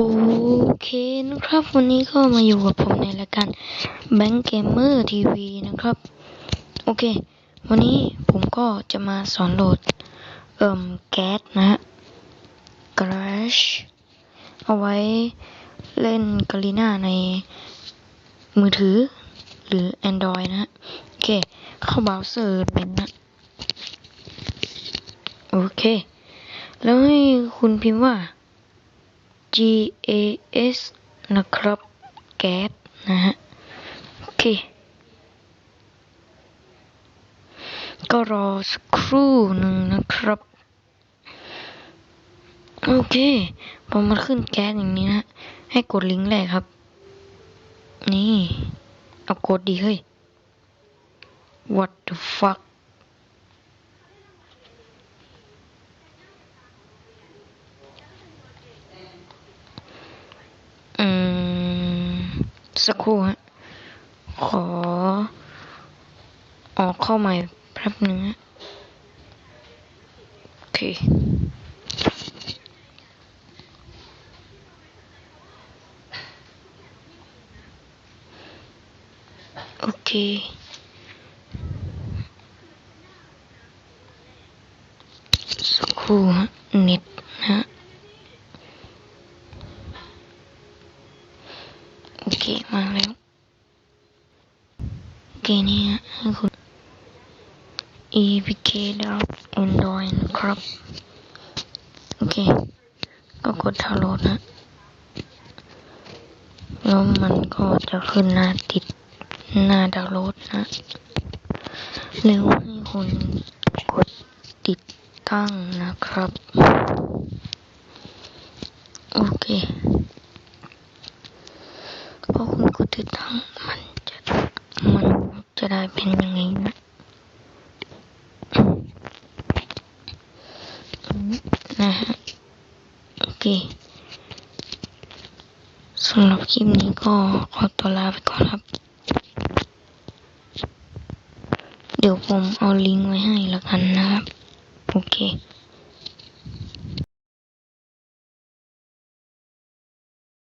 โอเคนะครับ วันนี้ก็มาอยู่กับผมในรายการ Bank Gamer TV นะครับ โอเค วันนี้ผมก็จะมาสอนโหลด เอ่มแก๊สนะฮะ Crash เอาไว้เล่นกาลีน่าในมือถือ หรือ Android นะฮะ โอเค เข้าเบราว์เซอร์เป็นนะ โอเค แล้วให้คุณพิมพ์ว่า G A S นะครับ แก๊สนะฮะ โอเค ก็รอสักครู่หนึ่งนะครับ โอเคพอมันขึ้นแก๊สอย่างนี้นะให้กดลิงก์แรกครับ นี่ เอากดดีเฮ้ย what the fuck อืม สักครู่ฮะขอ ออกเข้าใหม่แป๊บนึงฮะโอเคโอเคสักครู่เน็ตนะมาแล้วโอเคนี่ให้คุณ APK ดาว Android นะครับ โอเค ก็กดดาวน์โหลดนะแล้วมันก็จะขึ้นหน้าติดหน้าดาวน์โหลดนะแล้วให้คุณกดติดตั้งนะครับ โอเค พอคุณ กดติดตั้งมันจะมันจะได้เป็นย่างนี้นะนะฮะโอเคสำหรับคลิปนี้ก็ขอตัวลาไปก่อนครับ เดี๋ยวผมเอาลิงก์ไว้ให้แล้วกันนะครับ โอเค